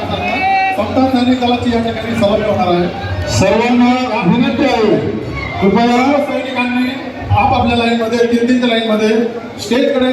सप्ताह सैनिकाची या ठिकाणी सभा होणार आहे. सर्वांना विनंती आहे कृपया सैनिकांनी आपापल्या लाईन मध्ये तीन तीनच्या लाईन मध्ये स्टेजकडे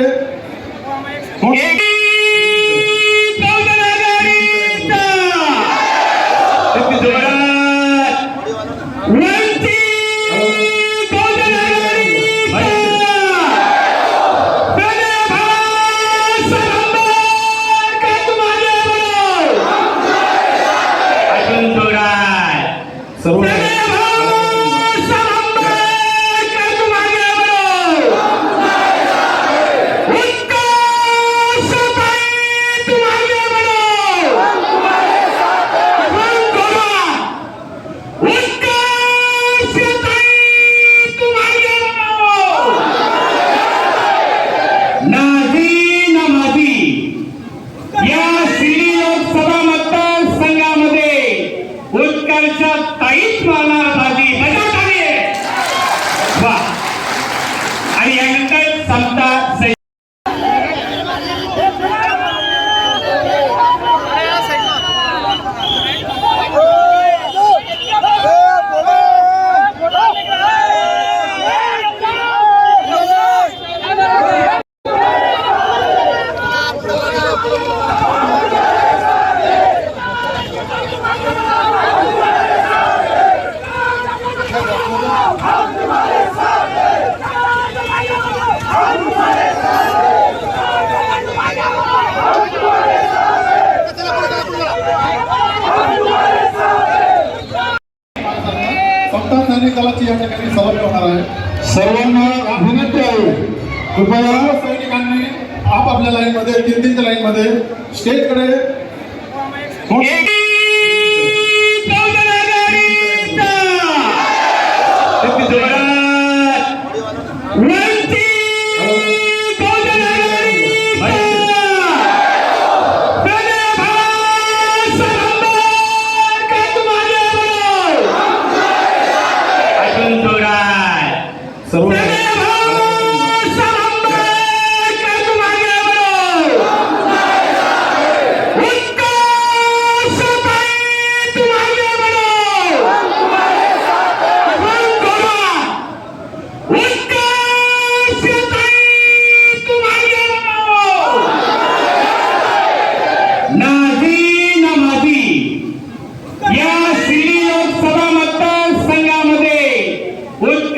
सप्ताह सैनिकाची या ठिकाणी सभा होणार आहे सर्वांना विनंती आहे कृपया सैनिकांनी आपापल्या लाईनमध्ये तीन तीनच्या लाईनमध्ये स्टेजकडे सर्व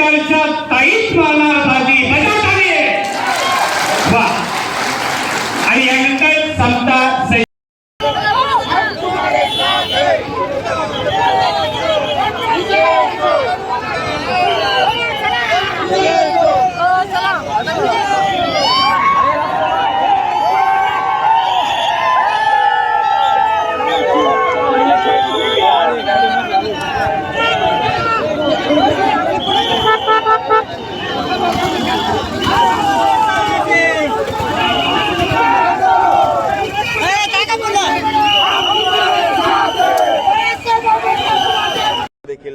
उत्कर्ष ताईच मारणार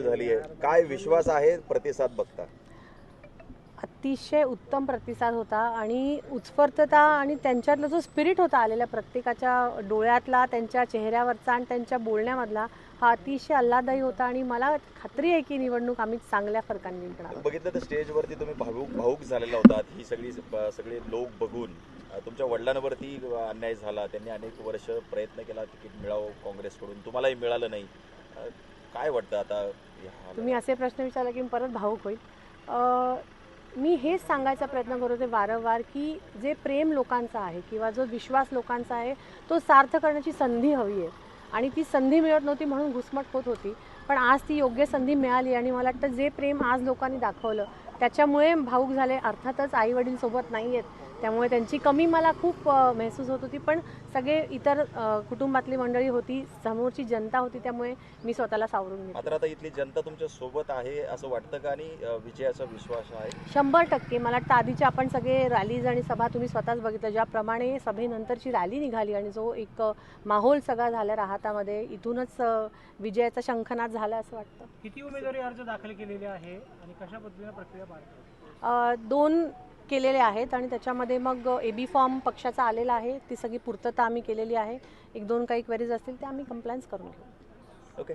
झाली आहे. काय विश्वास आहे? प्रतिसाद बघता. अतिशय उत्तम प्रतिसाद होता आणि उत्स्फूर्तता आणि त्यांच्यातला जो स्पिरिट होता आलेल्या प्रत्येकाच्या डोळ्यातला त्यांच्या चेहऱ्यावरचा आणि त्यांच्या बोलण्यामधला हा अतिशय आल्हादायी होता आणि मला खात्री आहे की निवडणूक आम्ही चांगल्या फरकाने जिंकणार बघितलं तर स्टेजवरती तुम्ही भावूक भाऊक झालेला होतात ही सगळी सगळे लोक बघून तुमच्या वडिलांवरती अन्याय झाला. त्यांनी अनेक वर्ष प्रयत्न केला तिकीट मिळावं काँग्रेसकडून. तुम्हालाही मिळालं नाही. काय वाटतं आता? तुम्ही असे प्रश्न विचारला की मी परत भावूक होईल. मी हेच सांगायचा प्रयत्न करत होते वारंवार की जे प्रेम लोकांचा आहे किंवा जो विश्वास लोकांचा आहे तो सार्थ करण्याची संधी हवी आहे. आणि ती संधी मिळत नव्हती म्हणून घुसमट होत होती. पण आज ती योग्य संधी मिळाली आणि मला वाटतं जे प्रेम आज लोकांनी दाखवलं त्याच्यामुळे भाऊक झाले. अर्थातच आई वडील सोबत नाही आहेत त्यामुळे त्यांची कमी मला खूप महसूस होत होती. पण सगळे इतर कुटुंबातली मंडळी होती समोरची जनता होती त्यामुळे मी स्वतःला सावरून घेतलं. मात्र आता इथली जनता तुमच्यासोबत आहे असं वाटतं का? आणि विजयाचा विश्वास आहे? शंभर टक्के. मला वाटतं आधीचे आपण सगळे रॅलीज आणि सभा तुम्ही स्वतःच बघितलं ज्याप्रमाणे सभेनंतरची रॅली निघाली आणि जो एक माहोल सगळा झाला राहतामध्ये इथूनच विजयाचा शंखनाद झाला असं वाटतं. किती उमेदवारी अर्ज दाखल केलेले आहे आणि कशा पद्धतीने प्रक्रिया पार पडते? अ, दोन केलेले आहेत आणि त्याच्यामध्ये मग ए बी फॉर्म पक्षाचा आलेला आहे. ती सगळी पूर्तता आम्ही केलेली आहे. एक दोन काही क्वेरीज असतील त्या आम्ही कंप्लायन्स करून घेऊ. ओके